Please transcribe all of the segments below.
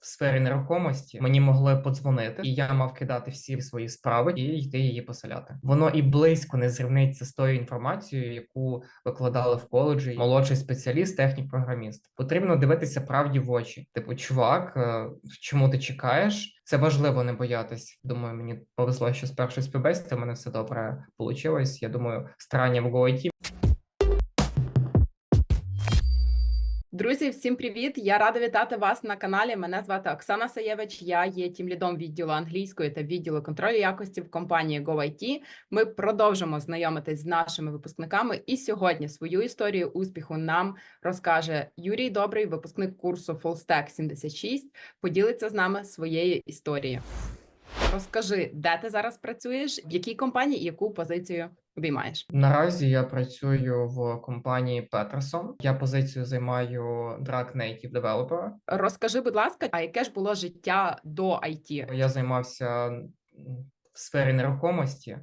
в сфері нерухомості, мені могли подзвонити, і я мав кидати всі свої справи і йти її поселяти. Воно і близько не зрівниться з тою інформацією, яку викладали в коледжі молодший спеціаліст, технік, програміст. Потрібно дивитися правді в очі. Типу, чувак, е, чому ти чекаєш? Це важливо не боятись. Думаю, мені повезло, що з першої співбесіди в мене все добре вийшло. Я думаю, старання в GoIT Друзі, всім привіт! Я рада вітати вас на каналі. Мене звати Оксана Саєвич. Я є тімлідом відділу англійської та відділу контролю якості в компанії GoIT. Ми продовжимо знайомитись з нашими випускниками. І сьогодні свою історію успіху нам розкаже Юрій Добрий, випускник курсу FullStack 76. Поділиться з нами своєю історією. Розкажи, де ти зараз працюєш, в якій компанії і яку позицію обіймаєш? Наразі я працюю в компанії Peterson. Я позицію займаю Drag Native Developer. Розкажи, будь ласка, а яке ж було життя до IT? Я займався в сфері нерухомості,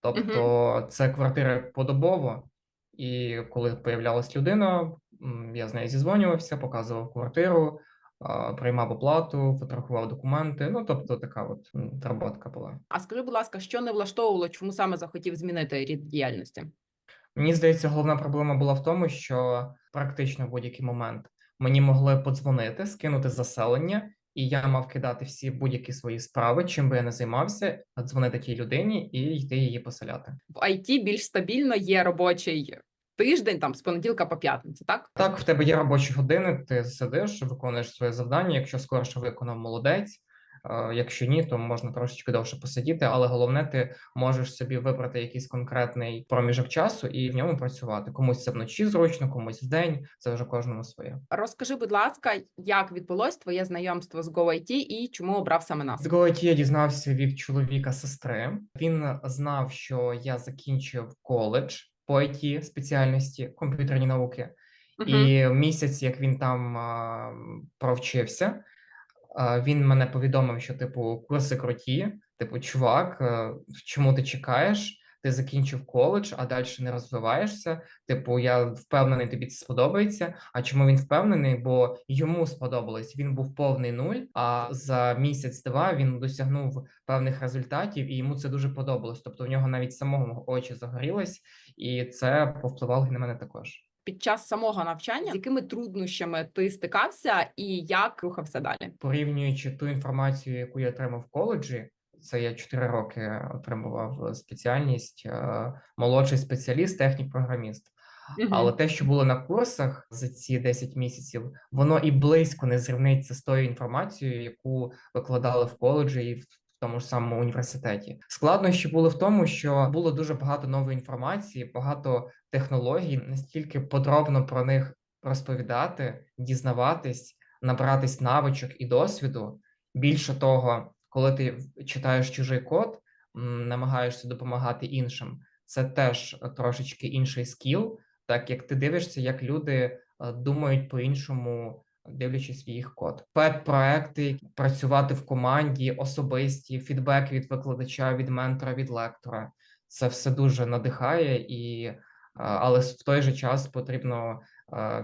тобто це квартири подобово. І коли появлялась людина, я з нею зізвонювався, показував квартиру, приймав оплату, фотографував документи. Ну тобто, така от роботка була. А скажи, будь ласка, що не влаштовувало, чому саме захотів змінити рід діяльності? Мені здається, головна проблема була в тому, що практично в будь-який момент мені могли подзвонити, скинути заселення, і я мав кидати всі будь-які свої справи, чим би я не займався, дзвонити тій людині і йти її поселяти. В IT більш стабільно є робочий тиждень, там з понеділка по п'ятницю, так? Так, в тебе є робочі години, ти сидиш, виконуєш своє завдання. Якщо скорше виконав, молодець. Е, Якщо ні, то можна трошечки довше посидіти, але головне, ти можеш собі вибрати якийсь конкретний проміжок часу і в ньому працювати. Комусь це вночі зручно, комусь вдень. Це вже кожному своє. Розкажи, будь ласка, як відбулось твоє знайомство з GoIT і чому обрав саме нас? З GoIT я дізнався від чоловіка сестри. Він знав, що я закінчив коледж по IT спеціальності комп'ютерні науки, Мгм. і місяць, як він там а, провчився, а, він мене повідомив, що типу курси круті. Типу, чувак, чому ти чекаєш? Ти закінчив коледж, а далі не розвиваєшся. Типу, я впевнений, тобі це сподобається. А чому він впевнений? Бо йому сподобалось. Він був повний нуль. А за місяць-два він досягнув певних результатів, і йому це дуже подобалось. Тобто, в нього навіть самого очі загорілись, і це повпливало на мене також. Під час самого навчання з якими труднощами ти стикався і як рухався далі? порівнюючи ту інформацію, яку я отримав в коледжі, це я 4 роки отримував спеціальність е, молодший спеціаліст, технік, програміст. Але те, що було на курсах за ці 10 місяців, воно і близько не зрівниться з тою інформацією, яку викладали в коледжі і в тому ж самому університеті. Складнощі були в тому, що було дуже багато нової інформації, багато технологій, настільки подробно про них розповідати, дізнаватись, набратись навичок і досвіду. Більше того, коли ти читаєш чужий код, намагаєшся допомагати іншим, це теж трошечки інший скіл, так як ти дивишся, як люди е, думають по-іншому, дивлячись в їх код. Пет-проекти, працювати в команді, особисті, фідбек від викладача, від ментора, від лектора. Це все дуже надихає, і але в той же час потрібно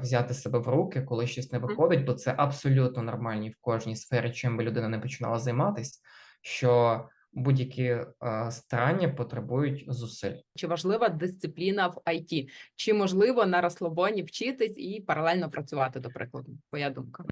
взяти себе в руки, коли щось не виходить, бо це абсолютно нормально в кожній сфері, чим би людина не починала займатися, що будь-які старання потребують зусиль. Чи важлива дисципліна в IT? Чи можливо на розслабоні вчитись і паралельно працювати, до прикладу? Твоя думка?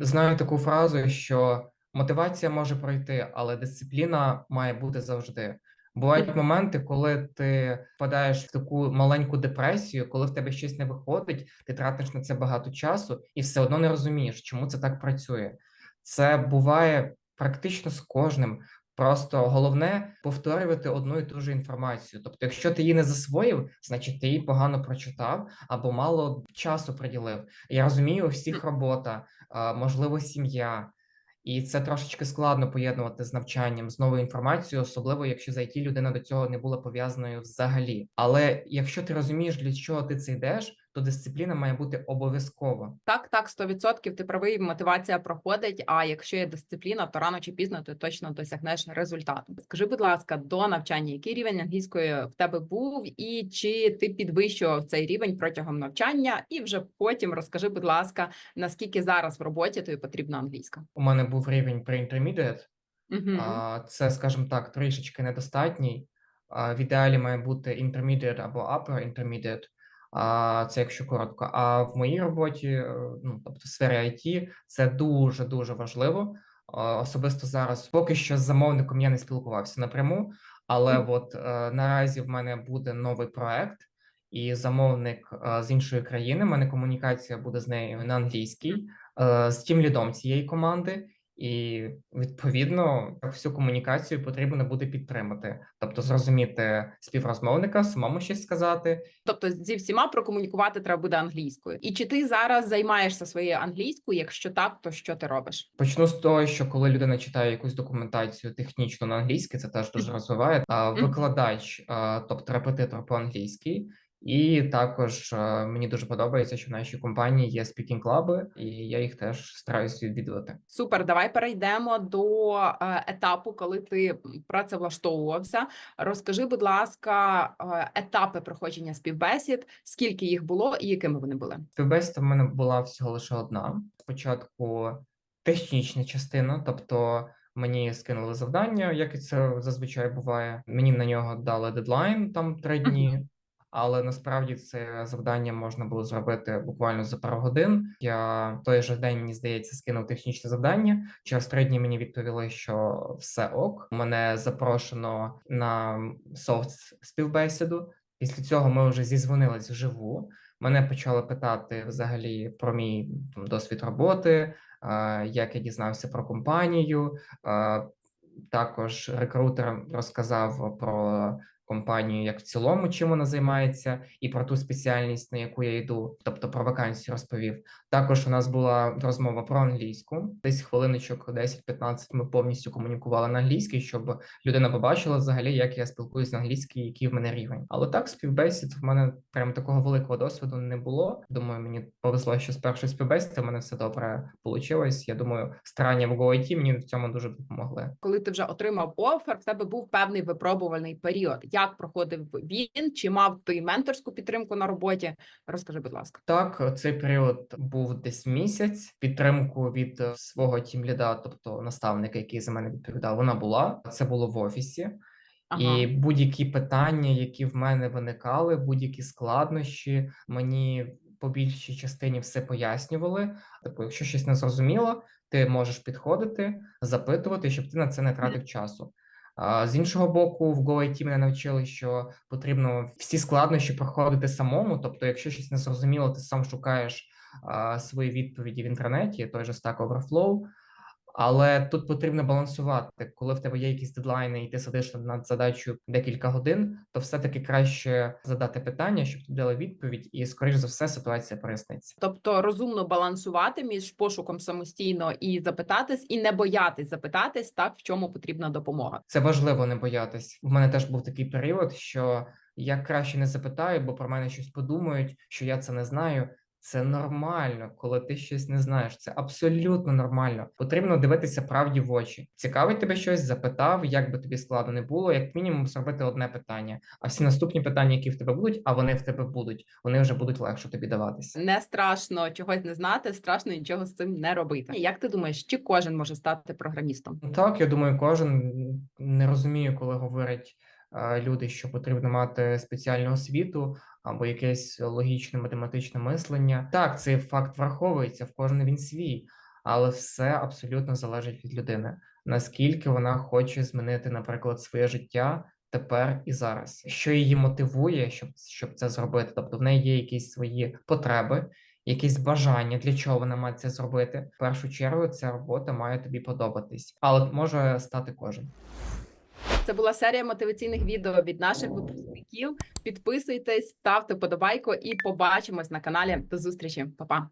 Знаю таку фразу, що мотивація може пройти, але дисципліна має бути завжди. Бувають моменти, коли ти впадаєш в таку маленьку депресію, коли в тебе щось не виходить, ти тратиш на це багато часу і все одно не розумієш, чому це так працює. Це буває практично з кожним. Просто головне повторювати одну і ту ж інформацію. Тобто, якщо ти її не засвоїв, значить ти її погано прочитав або мало часу приділив. Я розумію, у всіх робота, можливо, сім'я, і це трошечки складно поєднувати з навчанням з новою інформацією, особливо якщо за IT людина до цього не була пов'язаною взагалі. Але якщо ти розумієш, для чого ти це йдеш, то дисципліна має бути обов'язкова. Так, так, 100% ти правий, мотивація проходить. А якщо є дисципліна, то рано чи пізно ти точно досягнеш результату. Скажи, будь ласка, до навчання, який рівень англійської в тебе був, і чи ти підвищував цей рівень протягом навчання? І вже потім розкажи, будь ласка, наскільки зараз в роботі тобі потрібна англійська? У мене був рівень pre-intermediate, Угу. а, це, скажімо так, трішечки недостатній. В ідеалі має бути intermediate або upper intermediate, а, це якщо коротко. А в моїй роботі, е, ну тобто в сфері IT, це дуже дуже важливо. Особисто зараз поки що з замовником я не спілкувався напряму, але Мгм. от е, наразі в мене буде новий проект, і замовник е, з іншої країни. У мене комунікація буде з нею на англійській, з тім лідом цієї команди. І відповідно всю комунікацію потрібно буде підтримати, тобто зрозуміти співрозмовника, самому щось сказати. Тобто зі всіма прокомунікувати треба буде англійською. І чи ти зараз займаєшся своєю англійською? Якщо так, то що ти робиш? Почну з того, що коли людина читає якусь документацію технічну на англійській, це теж дуже розвиває. А викладач, тобто репетитор по англійській. І також мені дуже подобається, що в нашій компанії є спікінг клаби, і я їх теж стараюся відвідувати. Супер, давай перейдемо до етапу, коли ти працевлаштовувався. Розкажи, будь ласка, етапи проходження співбесід, скільки їх було і якими вони були? Співбесіда в мене була всього лише одна. Спочатку технічна частина, тобто мені скинули завдання, як і це зазвичай буває. Мені на нього дали дедлайн там три дні. Але насправді це завдання можна було зробити буквально за пару годин. Я той же день, мені здається, скинув технічне завдання. Через три дні мені відповіли, що все ок. Мене запрошено на софт співбесіду. Після цього ми вже зізвонились вживу. Мене почали питати взагалі про мій там, досвід роботи, як я дізнався про компанію. Також рекрутер розказав про компанію як в цілому, чим вона займається, і про ту спеціальність, на яку я йду, тобто про вакансію розповів. Також у нас була розмова про англійську. Десь хвилиночок 10-15 ми повністю комунікували на англійській, щоб людина побачила взагалі, як я спілкуюся на англійській, який в мене рівень. Але так, співбесід в мене прям такого великого досвіду не було. Думаю, мені повезло, що з першої співбесіди в мене все добре вийшло. Я думаю, старання в GoIT мені в цьому дуже допомогли. Коли ти вже отримав офер, в тебе був певний випробувальний період. Як проходив він? Чи мав ти менторську підтримку на роботі? Розкажи, будь ласка. Так, цей період був десь місяць. Підтримку від е, свого тімліда, тобто наставника, який за мене відповідав, вона була. Це було в офісі. І будь-які питання, які в мене виникали, будь-які складнощі, мені по більшій частині все пояснювали. Типу, якщо щось не зрозуміло, ти можеш підходити, запитувати, щоб ти на це не тратив часу. З іншого боку, в GoIT мене навчили, що потрібно всі складнощі проходити самому. Тобто, якщо щось не зрозуміло, ти сам шукаєш свої відповіді в інтернеті, той же Stack Overflow. Але тут потрібно балансувати, коли в тебе є якісь дедлайни, і ти сидиш над задачею декілька годин, то все-таки краще задати питання, щоб тобі дали відповідь, і скоріш за все ситуація проясниться. Тобто розумно балансувати між пошуком самостійно і запитатись, і не боятись запитатись, так в чому потрібна допомога. Це важливо не боятись. У мене теж був такий період, що я краще не запитаю, бо про мене щось подумають, що я це не знаю. Це нормально, коли ти щось не знаєш. Це абсолютно нормально. Потрібно дивитися правді в очі. Цікавить тебе щось, запитав, як би тобі складно не було, як мінімум зробити одне питання. А всі наступні питання, які в тебе будуть, а вони в тебе будуть, вони вже будуть легше тобі даватися. Не страшно чогось не знати, страшно нічого з цим не робити. Як ти думаєш, чи кожен може стати програмістом? Так, я думаю, кожен не розуміє, коли говорять е, люди, що потрібно мати спеціальну освіту або якесь логічне математичне мислення. Так, цей факт враховується в кожен він свій, але все абсолютно залежить від людини. Наскільки вона хоче змінити, наприклад, своє життя тепер і зараз, що її мотивує, щоб, щоб це зробити. Тобто в неї є якісь свої потреби, якісь бажання, для чого вона має це зробити. В першу чергу ця робота має тобі подобатись, але може стати кожен. Це була серія мотиваційних відео від наших випускників. Підписуйтесь, ставте подобайку і побачимось на каналі. До зустрічі, Па-па!